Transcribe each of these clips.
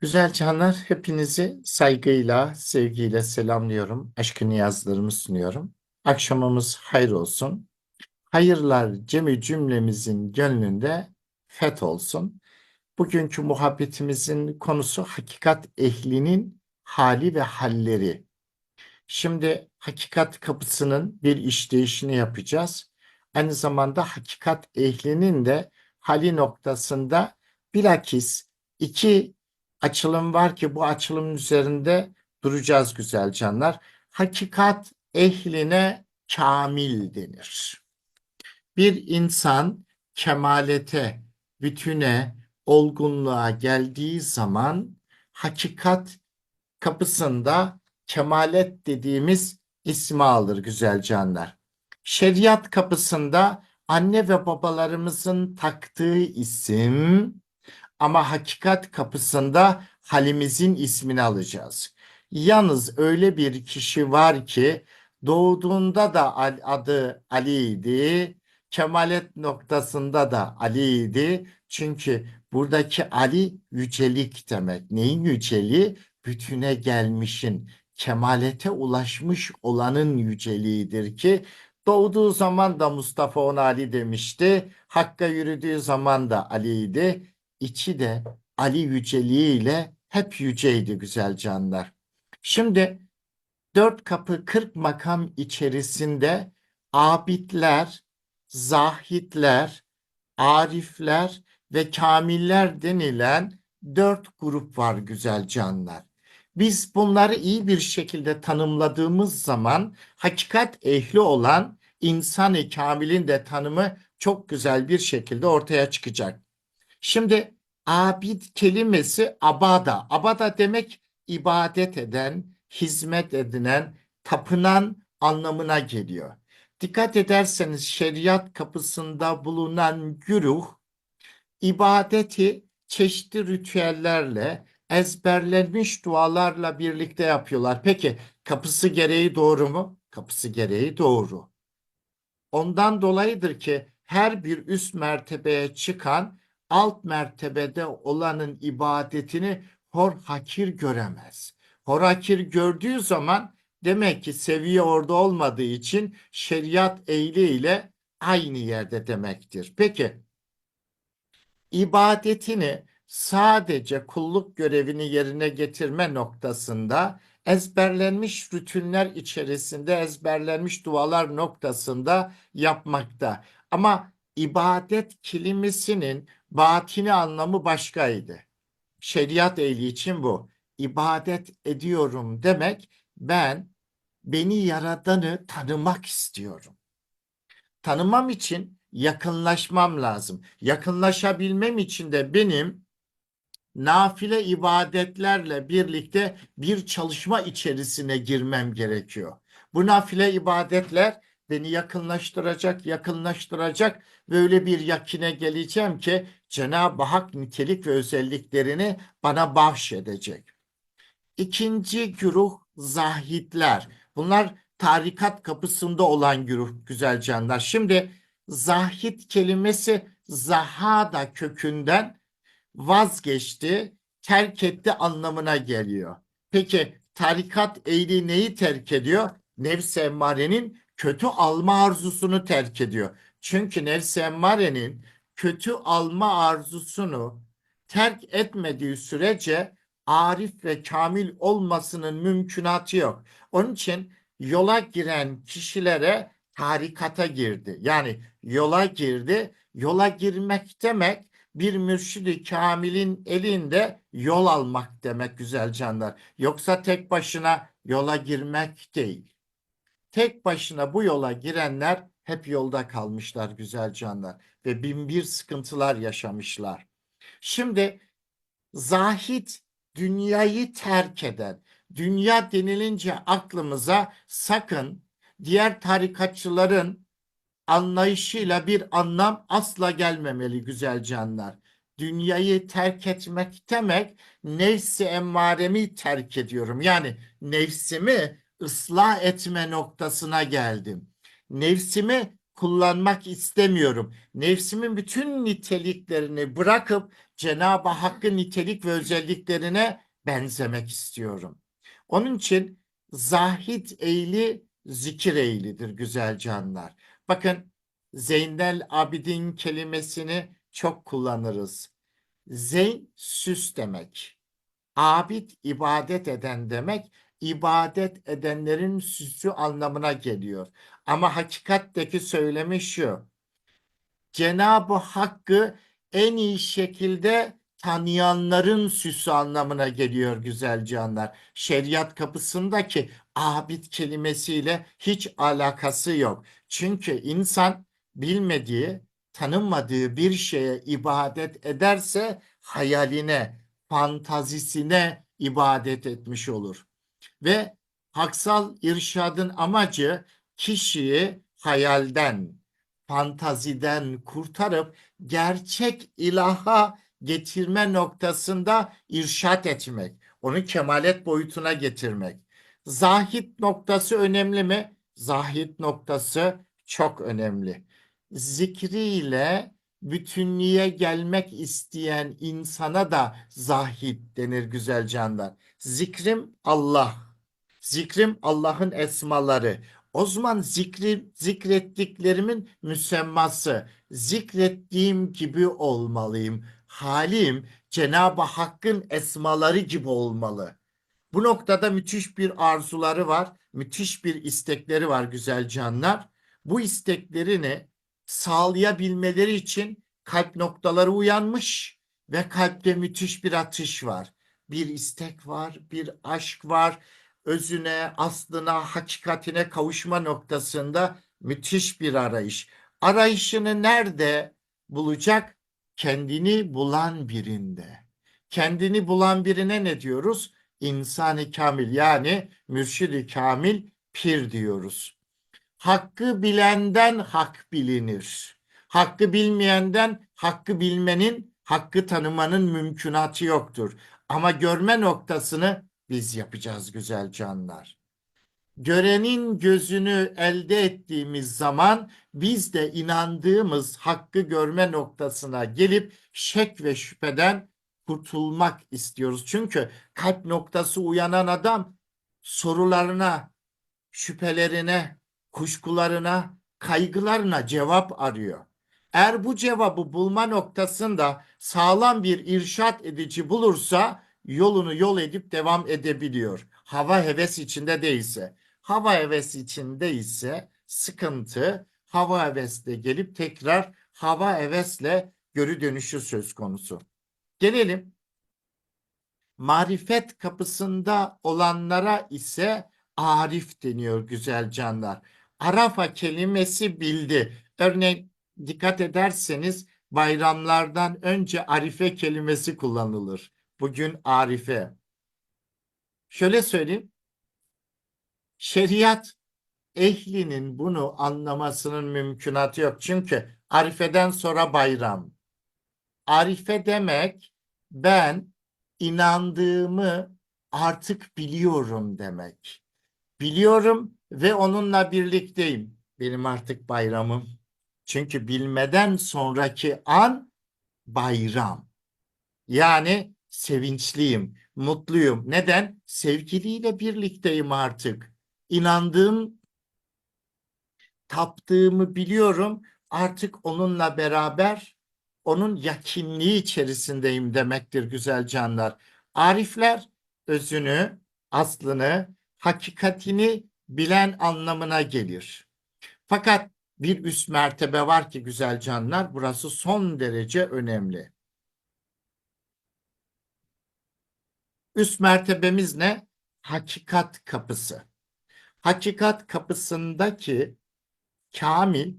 Güzel canlar, hepinizi saygıyla, sevgiyle selamlıyorum. Aşkı niyazlarımı sunuyorum. Akşamımız hayır olsun. Hayırlar cemi cümlemizin gönlünde feth olsun. Bugünkü muhabbetimizin konusu hakikat ehlinin hali ve halleri. Şimdi hakikat kapısının bir işleyişini yapacağız. Aynı zamanda hakikat ehlinin de hali noktasında bilakis iki açılım var ki bu açılımın üzerinde duracağız güzel canlar. Hakikat ehline kamil denir. Bir insan kemalete, bütüne, olgunluğa geldiği zaman hakikat kapısında kemalet dediğimiz ismi alır güzel canlar. Şeriat kapısında anne ve babalarımızın taktığı isim ama hakikat kapısında halimizin ismini alacağız. Yalnız öyle bir kişi var ki doğduğunda da adı Ali'ydi, kemalet noktasında da Ali'ydi. Çünkü buradaki Ali yücelik demek. Neyin yüceliği? Bütüne gelmişin, kemalete ulaşmış olanın yüceliğidir ki doğduğu zaman da Mustafa ona Ali demişti. Hakka yürüdüğü zaman da Ali'ydi içi de Ali yüceliğiyle hep yüceydi güzel canlar. Şimdi dört kapı kırk makam içerisinde abidler, zahitler, arifler ve kamiller denilen dört grup var güzel canlar. Biz bunları iyi bir şekilde tanımladığımız zaman hakikat ehli olan insan-ı kamilin de tanımı çok güzel bir şekilde ortaya çıkacak. Şimdi abid kelimesi abada. Abada demek ibadet eden, hizmet edinen, tapınan anlamına geliyor. Dikkat ederseniz şeriat kapısında bulunan güruh ibadeti çeşitli ritüellerle, ezberlenmiş dualarla birlikte yapıyorlar. Peki kapısı gereği doğru mu? Kapısı gereği doğru. Ondan dolayıdır ki her bir üst mertebeye çıkan alt mertebede olanın ibadetini hor hakir göremez. Hor hakir gördüğü zaman demek ki seviye orada olmadığı için şeriat ehliyle aynı yerde demektir. Peki ibadetini sadece kulluk görevini yerine getirme noktasında ezberlenmiş rutinler içerisinde ezberlenmiş dualar noktasında yapmakta. Ama ibadet kelimesinin batini anlamı başkaydı. Şeriat ehli için bu. İbadet ediyorum demek ben beni yaradanı tanımak istiyorum. Tanımam için yakınlaşmam lazım. Yakınlaşabilmem için de benim nafile ibadetlerle birlikte bir çalışma içerisine girmem gerekiyor. Bu nafile ibadetler beni yakınlaştıracak, yakınlaştıracak ve öyle bir yakine geleceğim ki Cenab-ı Hak nitelik ve özelliklerini bana bahşedecek. İkinci güruh zahitler. Bunlar tarikat kapısında olan güruh güzel canlar. Şimdi zahit kelimesi zahada kökünden vazgeçti, terk etti anlamına geliyor. Peki tarikat ehli neyi terk ediyor? Nefs-i emmarenin kötü alma arzusunu terk ediyor. Çünkü nefs-i emmarenin kötü alma arzusunu terk etmediği sürece arif ve kamil olmasının mümkünatı yok. Onun için yola giren kişilere tarikata girdi. Yani yola girdi. Yola girmek demek bir mürşidi kamilin elinde yol almak demek güzel canlar. Yoksa tek başına yola girmek değil. Tek başına bu yola girenler hep yolda kalmışlar güzel canlar ve bin bir sıkıntılar yaşamışlar. Şimdi zahit dünyayı terk eden, dünya denilince aklımıza sakın diğer tarikatçıların anlayışıyla bir anlam asla gelmemeli güzel canlar. Dünyayı terk etmek demek nefsi emmaremi terk ediyorum. Yani nefsimi ıslah etme noktasına geldim. Nefsimi kullanmak istemiyorum. Nefsimin bütün niteliklerini bırakıp Cenab-ı Hakk'ın nitelik ve özelliklerine benzemek istiyorum. Onun için zahid eğli zikir eğlidir güzel canlar. Bakın Zeynel Abidin kelimesini çok kullanırız. Zeyn süs demek. Abid ibadet eden demek. ibadet edenlerin süsü anlamına geliyor. Ama hakikatteki söylemi şu. Cenab-ı Hakk'ı en iyi şekilde tanıyanların süsü anlamına geliyor güzel canlar. Şeriat kapısındaki abid kelimesiyle hiç alakası yok. Çünkü insan bilmediği, tanınmadığı bir şeye ibadet ederse hayaline, fantazisine ibadet etmiş olur. Ve haksal irşadın amacı kişiyi hayalden, fantaziden kurtarıp gerçek ilaha getirme noktasında irşat etmek. Onu kemalet boyutuna getirmek. Zahid noktası önemli mi? Zahid noktası çok önemli. Zikriyle bütünlüğe gelmek isteyen insana da zahid denir güzel canlar. Zikrim Allah. Zikrim Allah'ın esmaları. O zaman zikri, zikrettiklerimin müsemması. Zikrettiğim gibi olmalıyım. Halim Cenab-ı Hakk'ın esmaları gibi olmalı. Bu noktada müthiş bir arzuları var, müthiş bir istekleri var güzel canlar. Bu isteklerini sağlayabilmeleri için kalp noktaları uyanmış ve kalpte müthiş bir atış var. Bir istek var, bir aşk var. Özüne, aslına, hakikatine kavuşma noktasında müthiş bir arayış. Arayışını nerede bulacak? Kendini bulan birinde. Kendini bulan birine ne diyoruz? İnsan-ı kamil yani mürşid-i kamil pir diyoruz. Hakkı bilenden hak bilinir. Hakkı bilmeyenden hakkı bilmenin, hakkı tanımanın mümkünatı yoktur. Ama görme noktasını biz yapacağız güzel canlar. Görenin gözünü elde ettiğimiz zaman biz de inandığımız hakkı görme noktasına gelip şek ve şüpheden kurtulmak istiyoruz. Çünkü kalp noktası uyanan adam sorularına, şüphelerine, kuşkularına, kaygılarına cevap arıyor. Eğer bu cevabı bulma noktasında sağlam bir irşat edici bulursa yolunu yol edip devam edebiliyor. Hava heves içinde değilse. Hava heves içinde ise sıkıntı hava hevesle gelip tekrar hava hevesle görü dönüşü söz konusu. Gelelim marifet kapısında olanlara ise arif deniyor güzel canlar. Arafa kelimesi bildi. Örneğin dikkat ederseniz bayramlardan önce arife kelimesi kullanılır. Bugün arife. Şöyle söyleyeyim. Şeriat ehlinin bunu anlamasının mümkünatı yok. Çünkü arifeden sonra bayram. Arife demek ben inandığımı artık biliyorum demek. Biliyorum ve onunla birlikteyim. Benim artık bayramım. Çünkü bilmeden sonraki an bayram. Yani sevinçliyim, mutluyum. Neden? Sevgiliyle birlikteyim artık. İnandığım, taptığımı biliyorum. Artık onunla beraber onun yakinliği içerisindeyim demektir güzel canlar. Arifler özünü, aslını, hakikatini bilen anlamına gelir. Fakat bir üst mertebe var ki güzel canlar, burası son derece önemli. Üst mertebemiz ne? Hakikat kapısı. Hakikat kapısındaki kamil,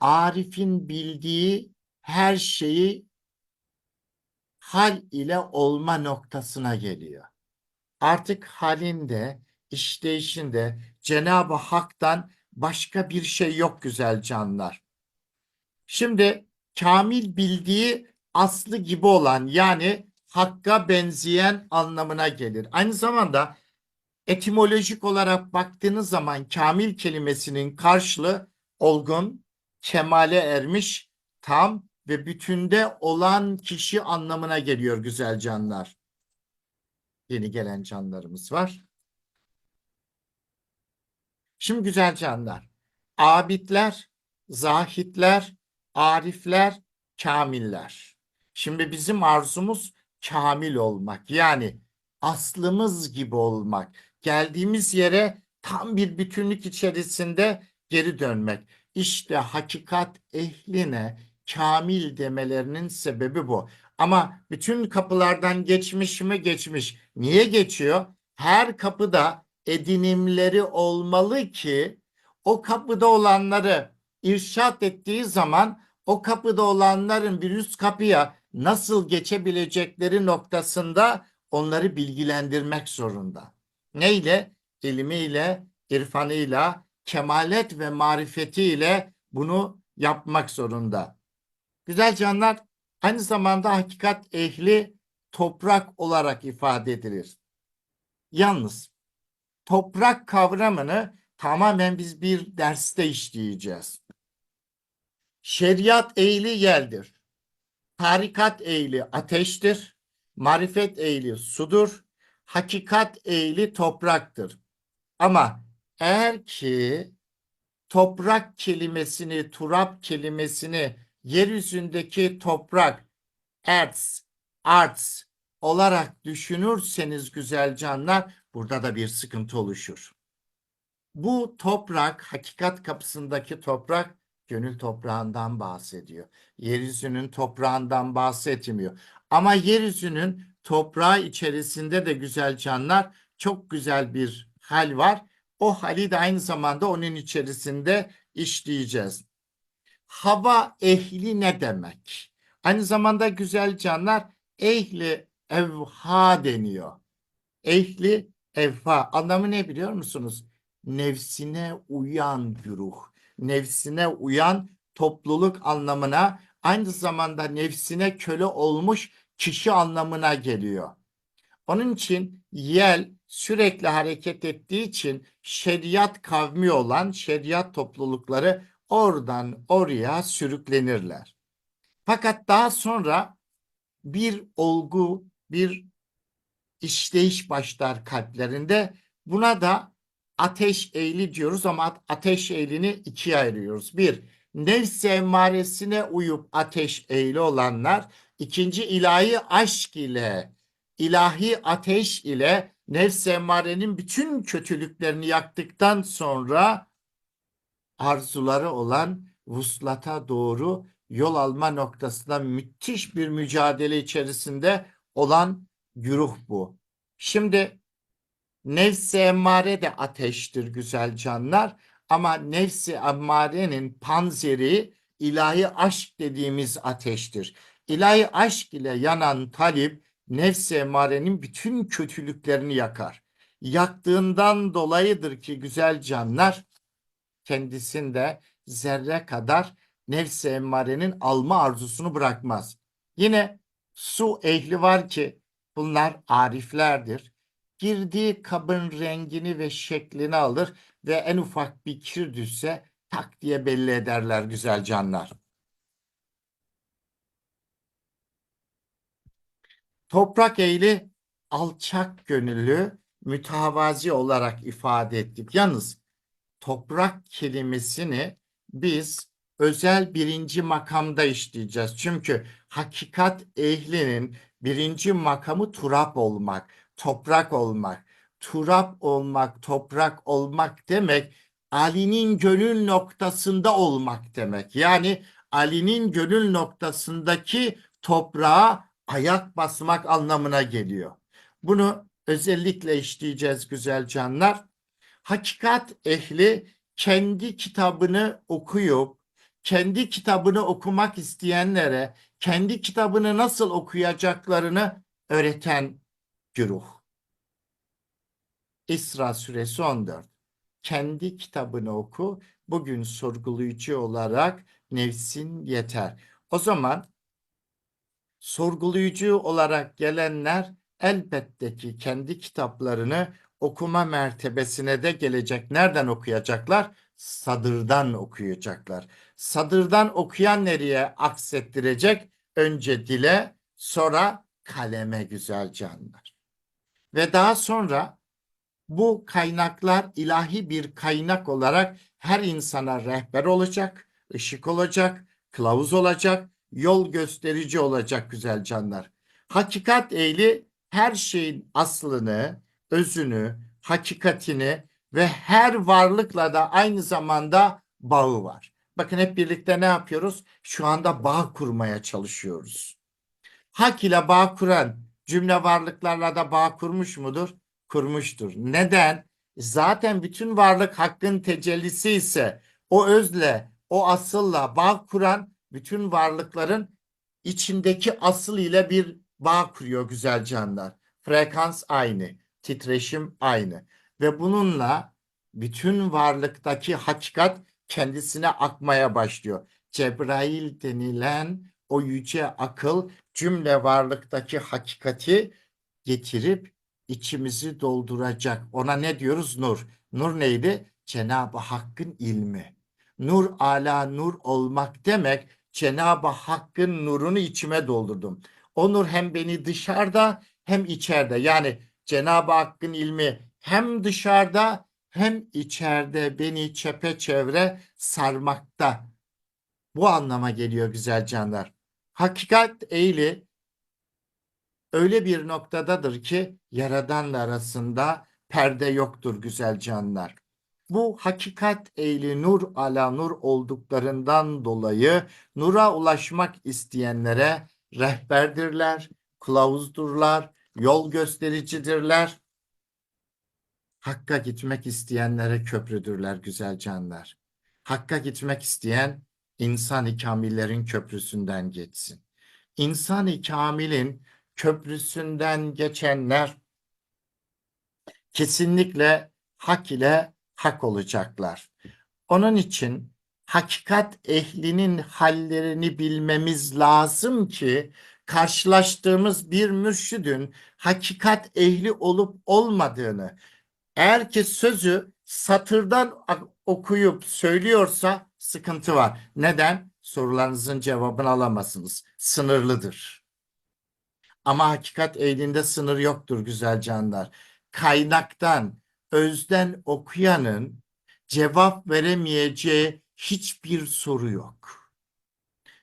Arif'in bildiği her şeyi hal ile olma noktasına geliyor. Artık halinde, işleyişinde Cenab-ı Hak'tan başka bir şey yok güzel canlar. Şimdi kamil bildiği aslı gibi olan yani Hakk'a benzeyen anlamına gelir. Aynı zamanda Etimolojik olarak baktığınız zaman kamil kelimesinin karşılığı olgun, kemale ermiş, tam ve bütünde olan kişi anlamına geliyor güzel canlar. Yeni gelen canlarımız var. Şimdi güzel canlar. Abidler, zahitler, arifler, kamiller. Şimdi bizim arzumuz kamil olmak. Yani aslımız gibi olmak. Geldiğimiz yere tam bir bütünlük içerisinde geri dönmek. İşte hakikat ehline kamil demelerinin sebebi bu. Ama bütün kapılardan geçmiş mi geçmiş. Niye geçiyor? Her kapıda edinimleri olmalı ki o kapıda olanları irşat ettiği zaman o kapıda olanların bir üst kapıya nasıl geçebilecekleri noktasında onları bilgilendirmek zorunda. Neyle? İlmiyle, irfanıyla, kemalet ve marifetiyle bunu yapmak zorunda. Güzel canlar, aynı zamanda hakikat ehli toprak olarak ifade edilir. Yalnız toprak kavramını tamamen biz bir derste işleyeceğiz. Şeriat ehli yerdir. Tarikat ehli ateştir. Marifet ehli sudur. Hakikat ehli topraktır. Ama eğer ki toprak kelimesini, turap kelimesini yeryüzündeki toprak, erz, arts olarak düşünürseniz güzel canlar burada da bir sıkıntı oluşur. Bu toprak, hakikat kapısındaki toprak gönül toprağından bahsediyor. Yeryüzünün toprağından bahsetmiyor. Ama yeryüzünün toprağı içerisinde de güzel canlar çok güzel bir hal var. O hali de aynı zamanda onun içerisinde işleyeceğiz. Hava ehli ne demek? Aynı zamanda güzel canlar ehli evha deniyor. Ehli evha anlamı ne biliyor musunuz? Nefsine uyan güruh, nefsine uyan topluluk anlamına aynı zamanda nefsine köle olmuş kişi anlamına geliyor. Onun için yel sürekli hareket ettiği için şeriat kavmi olan şeriat toplulukları oradan oraya sürüklenirler. Fakat daha sonra bir olgu, bir işleyiş başlar kalplerinde. Buna da ateş eğli diyoruz ama ateş eğlini ikiye ayırıyoruz. Bir, nefs emmaresine uyup ateş eğli olanlar. ikinci ilahi aşk ile, ilahi ateş ile nefs emmarenin bütün kötülüklerini yaktıktan sonra arzuları olan vuslata doğru yol alma noktasında müthiş bir mücadele içerisinde olan güruh bu. Şimdi nefsi emmare de ateştir güzel canlar ama nefsi emmarenin panzeri ilahi aşk dediğimiz ateştir. İlahi aşk ile yanan talip nefsi emmarenin bütün kötülüklerini yakar. Yaktığından dolayıdır ki güzel canlar kendisinde zerre kadar nefsi emmarenin alma arzusunu bırakmaz. Yine su ehli var ki bunlar ariflerdir. Girdiği kabın rengini ve şeklini alır ve en ufak bir kir düşse tak diye belli ederler güzel canlar. Toprak ehli alçak gönüllü, mütevazi olarak ifade ettik. Yalnız toprak kelimesini biz özel birinci makamda işleyeceğiz. Çünkü hakikat ehlinin birinci makamı turap olmak, toprak olmak. Turap olmak, toprak olmak demek Ali'nin gönül noktasında olmak demek. Yani Ali'nin gönül noktasındaki toprağa ayak basmak anlamına geliyor. Bunu özellikle işleyeceğiz güzel canlar. Hakikat ehli kendi kitabını okuyup kendi kitabını okumak isteyenlere kendi kitabını nasıl okuyacaklarını öğreten güruh. İsra suresi 14. Kendi kitabını oku. Bugün sorgulayıcı olarak nefsin yeter. O zaman sorgulayıcı olarak gelenler elbette ki kendi kitaplarını okuma mertebesine de gelecek. Nereden okuyacaklar? Sadırdan okuyacaklar. Sadırdan okuyan nereye aksettirecek? Önce dile, sonra kaleme güzel canlar. Ve daha sonra bu kaynaklar ilahi bir kaynak olarak her insana rehber olacak, ışık olacak, kılavuz olacak, yol gösterici olacak güzel canlar. Hakikat ehli her şeyin aslını, özünü, hakikatini ve her varlıkla da aynı zamanda bağı var. Bakın hep birlikte ne yapıyoruz? Şu anda bağ kurmaya çalışıyoruz. Hak ile bağ kuran cümle varlıklarla da bağ kurmuş mudur? Kurmuştur. Neden? Zaten bütün varlık hakkın tecellisi ise o özle, o asılla bağ kuran bütün varlıkların içindeki asıl ile bir bağ kuruyor güzel canlar. Frekans aynı, titreşim aynı ve bununla bütün varlıktaki hakikat kendisine akmaya başlıyor. Cebrail denilen o yüce akıl cümle varlıktaki hakikati getirip içimizi dolduracak. Ona ne diyoruz? Nur. Nur neydi? Cenab-ı Hakk'ın ilmi. Nur ala nur olmak demek Cenab-ı Hakk'ın nurunu içime doldurdum. O nur hem beni dışarıda hem içeride. Yani Cenab-ı Hakk'ın ilmi hem dışarıda hem içeride beni çepeçevre sarmakta. Bu anlama geliyor güzel canlar. Hakikat eğili öyle bir noktadadır ki yaradanla arasında perde yoktur güzel canlar. Bu hakikat ehli nur ala nur olduklarından dolayı nura ulaşmak isteyenlere rehberdirler, kılavuzdurlar, yol göstericidirler. Hakka gitmek isteyenlere köprüdürler güzel canlar. Hakka gitmek isteyen insan-ı kamillerin köprüsünden geçsin. İnsan-ı kamilin köprüsünden geçenler kesinlikle hak ile hak olacaklar. Onun için hakikat ehlinin hallerini bilmemiz lazım ki karşılaştığımız bir mürşidin hakikat ehli olup olmadığını eğer ki sözü satırdan okuyup söylüyorsa sıkıntı var. Neden? Sorularınızın cevabını alamazsınız. Sınırlıdır. Ama hakikat ehlinde sınır yoktur güzel canlar. Kaynaktan, özden okuyanın cevap veremeyeceği hiçbir soru yok.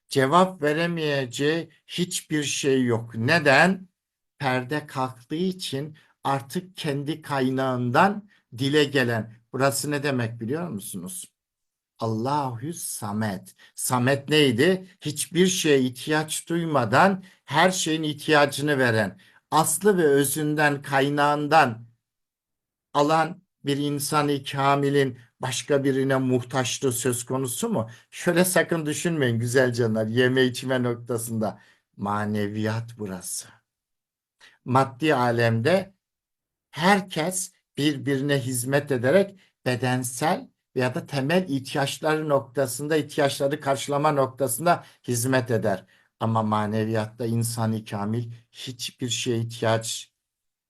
Cevap veremeyeceği hiçbir şey yok. Neden? Perde kalktığı için artık kendi kaynağından dile gelen. Burası ne demek biliyor musunuz? Allahü Samet. Samet neydi? Hiçbir şeye ihtiyaç duymadan her şeyin ihtiyacını veren, aslı ve özünden, kaynağından alan bir insan-ı kamilin başka birine muhtaçlığı söz konusu mu? Şöyle sakın düşünmeyin güzel canlar, yeme içme noktasında. Maneviyat burası. Maddi alemde herkes birbirine hizmet ederek bedensel ya da temel ihtiyaçları noktasında, ihtiyaçları karşılama noktasında hizmet eder. Ama maneviyatta insan-ı kamil hiçbir şeye ihtiyaç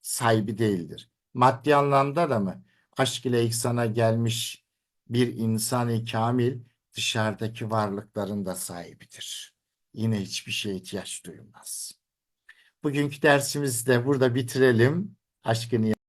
sahibi değildir. Maddi anlamda da mı? Aşk ile ihsana gelmiş bir insan-ı kamil dışarıdaki varlıkların da sahibidir. Yine hiçbir şeye ihtiyaç duymaz. Bugünkü dersimizi de burada bitirelim. Aşkın